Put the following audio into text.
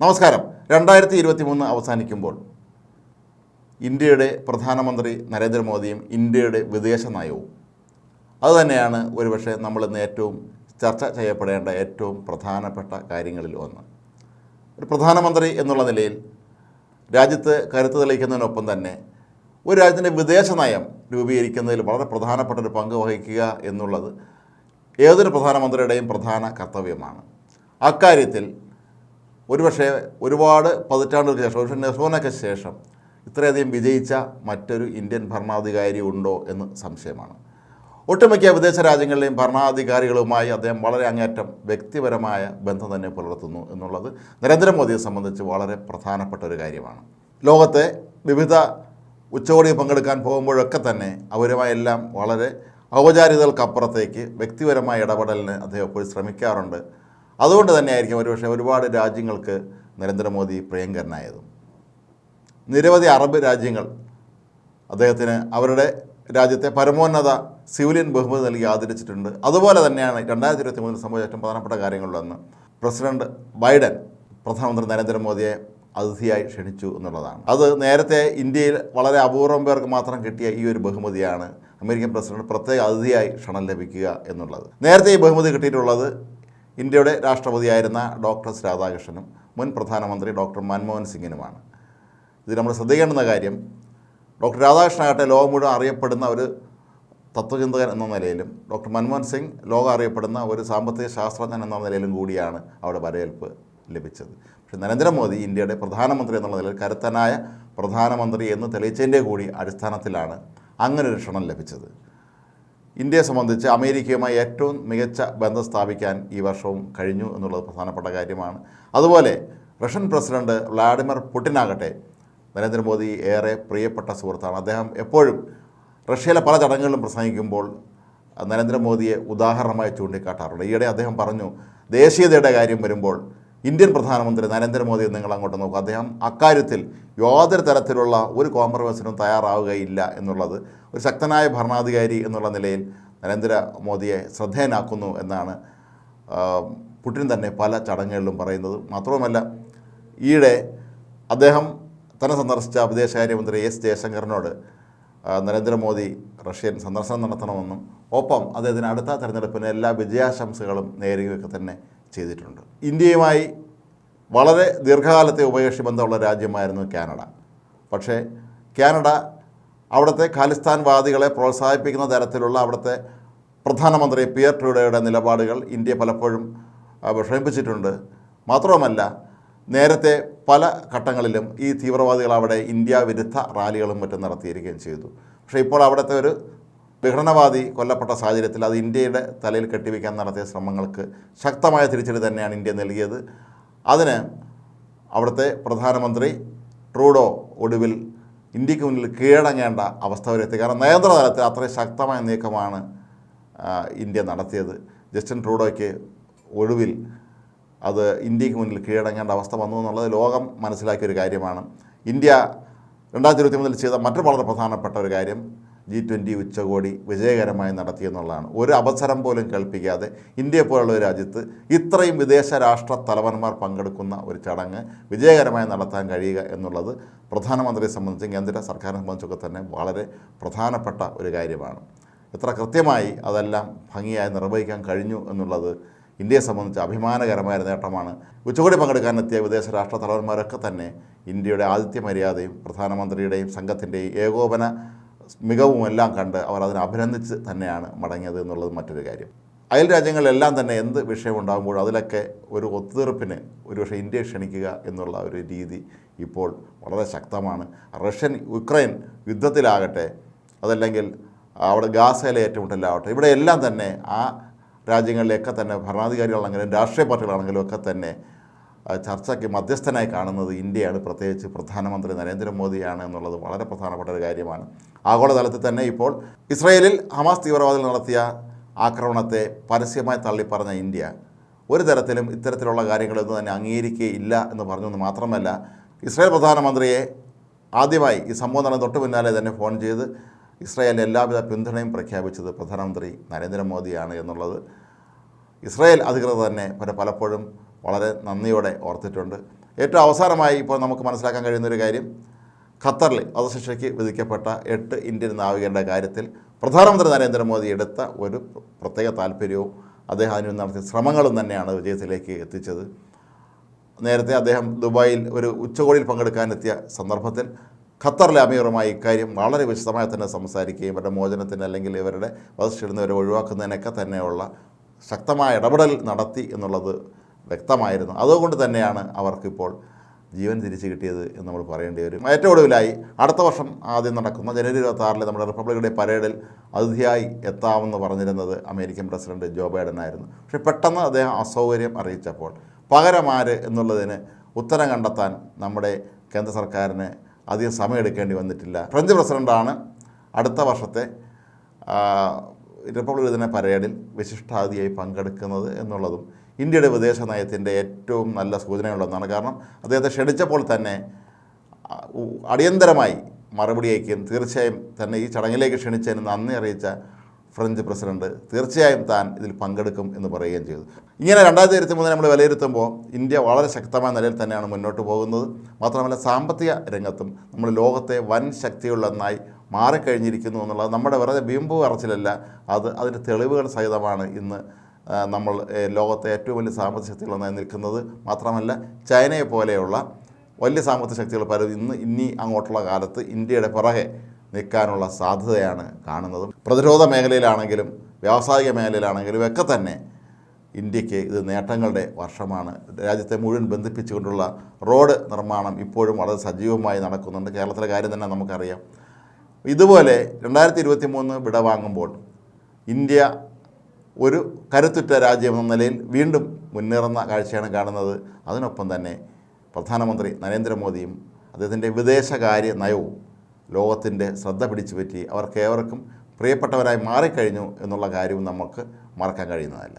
നമസ്കാരം. രണ്ടായിരത്തി ഇരുപത്തി മൂന്ന് അവസാനിക്കുമ്പോൾ ഇന്ത്യയുടെ പ്രധാനമന്ത്രി നരേന്ദ്രമോദിയും ഇന്ത്യയുടെ വിദേശ നയവും. അതുതന്നെയാണ് ഒരുപക്ഷെ നമ്മളിന്ന് ഏറ്റവും ചർച്ച ചെയ്യപ്പെടേണ്ട ഏറ്റവും പ്രധാനപ്പെട്ട കാര്യങ്ങളിൽ ഒന്ന്. ഒരു പ്രധാനമന്ത്രി എന്നുള്ള നിലയിൽ രാജ്യത്ത് കരുത്ത് തെളിയിക്കുന്നതിനൊപ്പം തന്നെ ഒരു രാജ്യത്തിന്റെ വിദേശ നയം രൂപീകരിക്കുന്നതിൽ വളരെ പ്രധാനപ്പെട്ട ഒരു പങ്ക് വഹിക്കുക എന്നുള്ളത് ഏതൊരു പ്രധാനമന്ത്രിയുടെയും പ്രധാന കർത്തവ്യമാണ്. അക്കാര്യത്തിൽ ഒരുപക്ഷെ ഒരുപാട് പതിറ്റാണ്ടുകൾക്ക് ശേഷം ഒരുപക്ഷെ നെസോനൊക്കെ ശേഷം ഇത്രയധികം വിജയിച്ച മറ്റൊരു ഇന്ത്യൻ ഭരണാധികാരി ഉണ്ടോ എന്ന് സംശയമാണ്. ഒട്ടുമിക്ക വിദേശ രാജ്യങ്ങളിലെയും ഭരണാധികാരികളുമായി അദ്ദേഹം വളരെ അങ്ങേറ്റം വ്യക്തിപരമായ ബന്ധം തന്നെ പുലർത്തുന്നു എന്നുള്ളത് നരേന്ദ്രമോദിയെ സംബന്ധിച്ച് വളരെ പ്രധാനപ്പെട്ട ഒരു കാര്യമാണ്. ലോകത്തെ വിവിധ ഉച്ചകോടിയിൽ പങ്കെടുക്കാൻ പോകുമ്പോഴൊക്കെ തന്നെ അവരുമായെല്ലാം വളരെ ഔപചാരികതകൾക്കപ്പുറത്തേക്ക് വ്യക്തിപരമായ ഇടപെടലിന് അദ്ദേഹം എപ്പോഴും ശ്രമിക്കാറുണ്ട്. അതുകൊണ്ട് തന്നെയായിരിക്കും ഒരുപക്ഷെ ഒരുപാട് രാജ്യങ്ങൾക്ക് നരേന്ദ്രമോദി പ്രിയങ്കരനായതും. നിരവധി അറബ് രാജ്യങ്ങൾ അദ്ദേഹത്തിന് അവരുടെ രാജ്യത്തെ പരമോന്നത സിവിലിയൻ ബഹുമതി നൽകി ആദരിച്ചിട്ടുണ്ട്. അതുപോലെ തന്നെയാണ് രണ്ടായിരത്തി ഇരുപത്തി മൂന്നിൽ സംഭവിച്ച ഏറ്റവും പ്രധാനപ്പെട്ട കാര്യങ്ങളിലൊന്ന്. പ്രസിഡന്റ് ബൈഡൻ പ്രധാനമന്ത്രി നരേന്ദ്രമോദിയെ അതിഥിയായി ക്ഷണിച്ചു എന്നുള്ളതാണ്. അത് നേരത്തെ ഇന്ത്യയിൽ വളരെ അപൂർവം പേർക്ക് മാത്രം കിട്ടിയ ഈ ഒരു ബഹുമതിയാണ് അമേരിക്കൻ പ്രസിഡന്റ് പ്രത്യേക അതിഥിയായി ക്ഷണം ലഭിക്കുക എന്നുള്ളത്. നേരത്തെ ഈ ബഹുമതി കിട്ടിയിട്ടുള്ളത് ഇന്ത്യയുടെ രാഷ്ട്രപതിയായിരുന്ന ഡോക്ടർ എസ് രാധാകൃഷ്ണനും മുൻ പ്രധാനമന്ത്രി ഡോക്ടർ മൻമോഹൻ സിംഗിനുമാണ്. ഇത് നമ്മൾ ശ്രദ്ധിക്കേണ്ടുന്ന കാര്യം ഡോക്ടർ രാധാകൃഷ്ണനാകട്ടെ ലോകം മുഴുവൻ അറിയപ്പെടുന്ന ഒരു തത്വചിന്തകൻ എന്ന നിലയിലും ഡോക്ടർ മൻമോഹൻ സിംഗ് ലോകം അറിയപ്പെടുന്ന ഒരു സാമ്പത്തിക ശാസ്ത്രജ്ഞൻ എന്ന നിലയിലും കൂടിയാണ് അവിടെ വരവേൽപ്പ് ലഭിച്ചത്. പക്ഷേ നരേന്ദ്രമോദി ഇന്ത്യയുടെ പ്രധാനമന്ത്രി എന്നുള്ള നിലയിൽ കരുത്തനായ പ്രധാനമന്ത്രി എന്ന് തെളിയിച്ചതിന്റെ കൂടി അടിസ്ഥാനത്തിലാണ് അങ്ങനെ ഒരു ക്ഷണം ലഭിച്ചത്. ഇന്ത്യയെ സംബന്ധിച്ച് അമേരിക്കയുമായി ഏറ്റവും മികച്ച ബന്ധം സ്ഥാപിക്കാൻ ഈ വർഷവും കഴിഞ്ഞു എന്നുള്ളത് പ്രധാനപ്പെട്ട കാര്യമാണ്. അതുപോലെ റഷ്യൻ പ്രസിഡന്റ് വ്ളാഡിമിർ പുടിനാകട്ടെ നരേന്ദ്രമോദി ഏറെ പ്രിയപ്പെട്ട സുഹൃത്താണ്. അദ്ദേഹം എപ്പോഴും റഷ്യയിലെ പല ചടങ്ങുകളിലും പ്രസംഗിക്കുമ്പോൾ നരേന്ദ്രമോദിയെ ഉദാഹരണമായി ചൂണ്ടിക്കാട്ടാറുണ്ട്. ഈയിടെ അദ്ദേഹം പറഞ്ഞു ദേശീയതയുടെ കാര്യം വരുമ്പോൾ ഇന്ത്യൻ പ്രധാനമന്ത്രി നരേന്ദ്രമോദി നിങ്ങൾ അങ്ങോട്ട് നോക്കും. അദ്ദേഹം അക്കാര്യത്തിൽ യാതൊരു തരത്തിലുള്ള ഒരു കോംപ്രമൈസിനും തയ്യാറാവുകയില്ല എന്നുള്ളത് ഒരു ശക്തനായ ഭരണാധികാരി എന്നുള്ള നിലയിൽ നരേന്ദ്രമോദിയെ ശ്രദ്ധേയനാക്കുന്നു എന്നാണ് പുടിൻ തന്നെ പല ചടങ്ങുകളിലും പറയുന്നത്. മാത്രവുമല്ല ഈയിടെ അദ്ദേഹം തന്നെ സന്ദർശിച്ച വിദേശകാര്യമന്ത്രി എസ് ജയശങ്കറിനോട് നരേന്ദ്രമോദി റഷ്യൻ സന്ദർശനം നടത്തണമെന്നും ഒപ്പം അദ്ദേഹത്തിന് അടുത്ത തെരഞ്ഞെടുപ്പിന് എല്ലാ വിജയാശംസകളും നേരുകയൊക്കെ തന്നെ ചെയ്തിട്ടുണ്ട്. ഇന്ത്യയുമായി വളരെ ദീർഘകാലത്തെ ഉഭയകക്ഷി ബന്ധമുള്ള രാജ്യമായിരുന്നു കാനഡ. പക്ഷേ കാനഡ അവിടുത്തെ ഖാലിസ്ഥാൻവാദികളെ പ്രോത്സാഹിപ്പിക്കുന്ന തരത്തിലുള്ള അവിടുത്തെ പ്രധാനമന്ത്രി പിയർ ട്രൂഡയുടെ നിലപാടുകൾ ഇന്ത്യ പലപ്പോഴും വിഷമിപ്പിച്ചിട്ടുണ്ട്. മാത്രവുമല്ല നേരത്തെ പല ഘട്ടങ്ങളിലും ഈ തീവ്രവാദികൾ അവിടെ ഇന്ത്യ വിരുദ്ധ റാലികളും മറ്റും നടത്തിയിരിക്കുകയും ചെയ്തു. പക്ഷേ ഇപ്പോൾ അവിടുത്തെ ഒരു വിഘടനവാദി കൊല്ലപ്പെട്ട സാഹചര്യത്തിൽ അത് ഇന്ത്യയുടെ തലയിൽ കെട്ടിവെക്കാൻ നടത്തിയ ശ്രമങ്ങൾക്ക് ശക്തമായ തിരിച്ചടി തന്നെയാണ് ഇന്ത്യ നൽകിയത്. അതിന് അവിടുത്തെ പ്രധാനമന്ത്രി ട്രൂഡോ ഒടുവിൽ ഇന്ത്യയ്ക്ക് മുന്നിൽ കീഴടങ്ങേണ്ട അവസ്ഥ വരെ എത്തി. കാരണം നയതന്ത്രതലത്തിൽ അത്രയും ശക്തമായ നീക്കമാണ് ഇന്ത്യ നടത്തിയത്. ജസ്റ്റിൻ ട്രൂഡോയ്ക്ക് ഒടുവിൽ അത് ഇന്ത്യയ്ക്ക് മുന്നിൽ കീഴടങ്ങേണ്ട അവസ്ഥ വന്നു എന്നുള്ളത് ലോകം മനസ്സിലാക്കിയ ഒരു കാര്യമാണ്. ഇന്ത്യ രണ്ടായിരത്തി ഇരുപത്തി മൂന്നിൽ ചെയ്ത മറ്റൊരു വളരെ പ്രധാനപ്പെട്ട ഒരു കാര്യം ജി ട്വന്റി ഉച്ചകോടി വിജയകരമായി നടത്തിയെന്നുള്ളതാണ് ഒരു അവസരം പോലും കൽപ്പിക്കാതെ ഇന്ത്യയെ പോലുള്ള ഒരു രാജ്യത്ത് ഇത്രയും വിദേശ രാഷ്ട്ര തലവന്മാർ പങ്കെടുക്കുന്ന ഒരു ചടങ്ങ് വിജയകരമായി നടത്താൻ കഴിയുക എന്നുള്ളത് പ്രധാനമന്ത്രിയെ സംബന്ധിച്ചും കേന്ദ്ര സർക്കാരിനെ സംബന്ധിച്ചൊക്കെ തന്നെ വളരെ പ്രധാനപ്പെട്ട ഒരു കാര്യമാണ്. എത്ര കൃത്യമായി അതെല്ലാം ഭംഗിയായി നിർവഹിക്കാൻ കഴിഞ്ഞു എന്നുള്ളത് ഇന്ത്യയെ സംബന്ധിച്ച് അഭിമാനകരമായ നേട്ടമാണ്. ഉച്ചകോടി പങ്കെടുക്കാനെത്തിയ വിദേശ രാഷ്ട്ര തലവന്മാരൊക്കെ തന്നെ ഇന്ത്യയുടെ ആതിഥ്യ മര്യാദയും പ്രധാനമന്ത്രിയുടെയും സംഘത്തിന്റെയും ഏകോപന മികവും എല്ലാം കണ്ട് അവർ അതിനെ അഭിനന്ദിച്ച് തന്നെയാണ് മടങ്ങിയത് എന്നുള്ളത് മറ്റൊരു കാര്യം. അയൽ രാജ്യങ്ങളിലെല്ലാം തന്നെ എന്ത് വിഷയമുണ്ടാകുമ്പോഴും അതിലൊക്കെ ഒരു ഒത്തുതീർപ്പിന് ഒരുപക്ഷെ ഇന്ത്യയെ ക്ഷണിക്കുക എന്നുള്ള ഒരു രീതി ഇപ്പോൾ വളരെ ശക്തമാണ്. റഷ്യൻ യുക്രൈൻ യുദ്ധത്തിലാകട്ടെ അതല്ലെങ്കിൽ അവിടെ ഗാസയിലെ ഏറ്റുമുട്ടലാവട്ടെ ഇവിടെ എല്ലാം തന്നെ ആ രാജ്യങ്ങളിലൊക്കെ തന്നെ ഭരണാധികാരികളാണെങ്കിലും രാഷ്ട്രീയ പാർട്ടികളാണെങ്കിലും ഒക്കെ തന്നെ ചർച്ചയ്ക്ക് മധ്യസ്ഥനായി കാണുന്നത് ഇന്ത്യയാണ്. പ്രത്യേകിച്ച് പ്രധാനമന്ത്രി നരേന്ദ്രമോദിയാണ് എന്നുള്ളത് വളരെ പ്രധാനപ്പെട്ട ഒരു കാര്യമാണ്. ആഗോളതലത്തിൽ തന്നെ ഇപ്പോൾ ഇസ്രയേലിൽ ഹമാസ് തീവ്രവാദികൾ നടത്തിയ ആക്രമണത്തെ പരസ്യമായി തള്ളിപ്പറഞ്ഞ ഇന്ത്യ ഒരു തരത്തിലും ഇത്തരത്തിലുള്ള കാര്യങ്ങളൊന്നും തന്നെ അംഗീകരിക്കുകയില്ല എന്ന് പറഞ്ഞെന്ന് മാത്രമല്ല ഇസ്രായേൽ പ്രധാനമന്ത്രിയെ ആദ്യമായി ഈ സംഭവം നടന്ന തൊട്ട് പിന്നാലെ തന്നെ ഫോൺ ചെയ്ത് ഇസ്രായേലിന് എല്ലാവിധ പിന്തുണയും പ്രഖ്യാപിച്ചത് പ്രധാനമന്ത്രി നരേന്ദ്രമോദിയാണ് എന്നുള്ളത്. ഇസ്രായേൽ അധികൃതർ തന്നെ പല പലപ്പോഴും വളരെ നന്ദിയോടെ ഓർത്തിട്ടുണ്ട്. ഏറ്റവും അവസാനമായി ഇപ്പോൾ നമുക്ക് മനസ്സിലാക്കാൻ കഴിയുന്ന ഒരു കാര്യം ഖത്തറിൽ വധശിക്ഷയ്ക്ക് വിധിക്കപ്പെട്ട എട്ട് ഇന്ത്യൻ നാവികരുടെ കാര്യത്തിൽ പ്രധാനമന്ത്രി നരേന്ദ്രമോദി എടുത്ത ഒരു പ്രത്യേക താല്പര്യവും അദ്ദേഹം അതിനു നടത്തിയ ശ്രമങ്ങളും തന്നെയാണ് വിജയത്തിലേക്ക് എത്തിച്ചത്. നേരത്തെ അദ്ദേഹം ദുബായിൽ ഒരു ഉച്ചകോടിയിൽ പങ്കെടുക്കാനെത്തിയ സന്ദർഭത്തിൽ ഖത്തറിലെ അമീറുമായി ഇക്കാര്യം വളരെ വിശദമായി തന്നെ സംസാരിക്കുകയും ഇവരുടെ മോചനത്തിന് അല്ലെങ്കിൽ ഇവരുടെ വധശിടുന്നവരെ ഒഴിവാക്കുന്നതിനൊക്കെ തന്നെയുള്ള ശക്തമായ ഇടപെടൽ നടത്തി എന്നുള്ളത് വ്യക്തമായിരുന്നു. അതുകൊണ്ട് തന്നെയാണ് അവർക്കിപ്പോൾ ജീവൻ തിരിച്ചു കിട്ടിയത് എന്ന് നമ്മൾ പറയേണ്ടി വരും. ഏറ്റവും ഒടുവിലായി അടുത്ത വർഷം ആദ്യം നടക്കുന്ന ജനുവരി ഇരുപത്തി നമ്മുടെ റിപ്പബ്ലിക് ഡേ പരേഡിൽ അതിഥിയായി എത്താമെന്ന് പറഞ്ഞിരുന്നത് അമേരിക്കൻ പ്രസിഡന്റ് ജോ ബൈഡൻ ആയിരുന്നു. പക്ഷേ പെട്ടെന്ന് അദ്ദേഹം അസൗകര്യം അറിയിച്ചപ്പോൾ പകരമാര് എന്നുള്ളതിന് ഉത്തരം കണ്ടെത്താൻ നമ്മുടെ കേന്ദ്ര സർക്കാരിന് അധികം സമയമെടുക്കേണ്ടി വന്നിട്ടില്ല. ഫ്രഞ്ച് പ്രസിഡന്റാണ് അടുത്ത വർഷത്തെ റിപ്പബ്ലിക് ദിന പരേഡിൽ വിശിഷ്ടാതിഥിയായി പങ്കെടുക്കുന്നത് എന്നുള്ളതും ഇന്ത്യയുടെ വിദേശ നയത്തിന്റെ ഏറ്റവും നല്ല സൂചനകളൊന്നാണ് കാരണം അദ്ദേഹത്തെ ക്ഷണിച്ചപ്പോൾ തന്നെ അടിയന്തരമായി മറുപടി അയക്കുകയും തീർച്ചയായും തന്നെ ഈ ചടങ്ങിലേക്ക് ക്ഷണിച്ചതിന് നന്ദി അറിയിച്ച ഫ്രഞ്ച് പ്രസിഡന്റ് തീർച്ചയായും താൻ ഇതിൽ പങ്കെടുക്കും എന്ന് പറയുകയും ചെയ്തു. ഇങ്ങനെ രണ്ടായിരത്തി ഇരുപത്തി മൂന്നിൽ നമ്മൾ വിലയിരുത്തുമ്പോൾ ഇന്ത്യ വളരെ ശക്തമായ നിലയിൽ തന്നെയാണ് മുന്നോട്ട് പോകുന്നത്. മാത്രമല്ല സാമ്പത്തിക രംഗത്തും നമ്മൾ ലോകത്തെ വൻ ശക്തിയുള്ള ഒന്നായി മാറിക്കഴിഞ്ഞിരിക്കുന്നു എന്നുള്ളത് നമ്മുടെ വെറുതെ ബിംബു പറച്ചിലല്ല അത് അതിന്റെ തെളിവുകൾ സഹിതമാണ് ഇന്ന് നമ്മൾ ലോകത്തെ ഏറ്റവും വലിയ സാമ്പത്തിക ശക്തികളൊന്നായി നിൽക്കുന്നത് മാത്രമല്ല ചൈനയെ പോലെയുള്ള വലിയ സാമ്പത്തിക ശക്തികൾ പലരും ഇന്ന് ഇനി അങ്ങോട്ടുള്ള കാലത്ത് ഇന്ത്യയുടെ പിറകെ നിൽക്കാനുള്ള സാധ്യതയാണ് കാണുന്നത്. പ്രതിരോധ മേഖലയിലാണെങ്കിലും വ്യാവസായിക മേഖലയിലാണെങ്കിലും ഒക്കെ തന്നെ ഇന്ത്യയ്ക്ക് ഇത് നേട്ടങ്ങളുടെ വർഷമാണ്. രാജ്യത്തെ മുഴുവൻ ബന്ധിപ്പിച്ചുകൊണ്ടുള്ള റോഡ് നിർമ്മാണം ഇപ്പോഴും വളരെ സജീവമായി നടക്കുന്നുണ്ട്. കേരളത്തിലെ കാര്യം തന്നെ നമുക്കറിയാം. ഇതുപോലെ രണ്ടായിരത്തി ഇരുപത്തി മൂന്ന് വിടവാങ്ങുമ്പോൾ ഇന്ത്യ ഒരു കരുത്തുറ്റ രാജ്യം എന്ന നിലയിൽ വീണ്ടും മുന്നേറുന്ന കാഴ്ചയാണ് കാണുന്നത്. അതിനൊപ്പം തന്നെ പ്രധാനമന്ത്രി നരേന്ദ്രമോദിയും അദ്ദേഹത്തിന്റെ വിദേശകാര്യ നയവും ലോകത്തിന്റെ ശ്രദ്ധ പിടിച്ചു പറ്റി അവർക്കേവർക്കും പ്രിയപ്പെട്ടവരായി മാറിക്കഴിഞ്ഞു എന്നുള്ള കാര്യവും നമുക്ക് മറക്കാൻ കഴിയുന്നതല്ല.